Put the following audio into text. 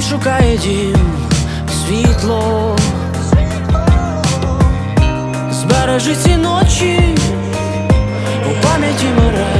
сам шукає дім. Світло, збережи ці ночі у пам'яті мережі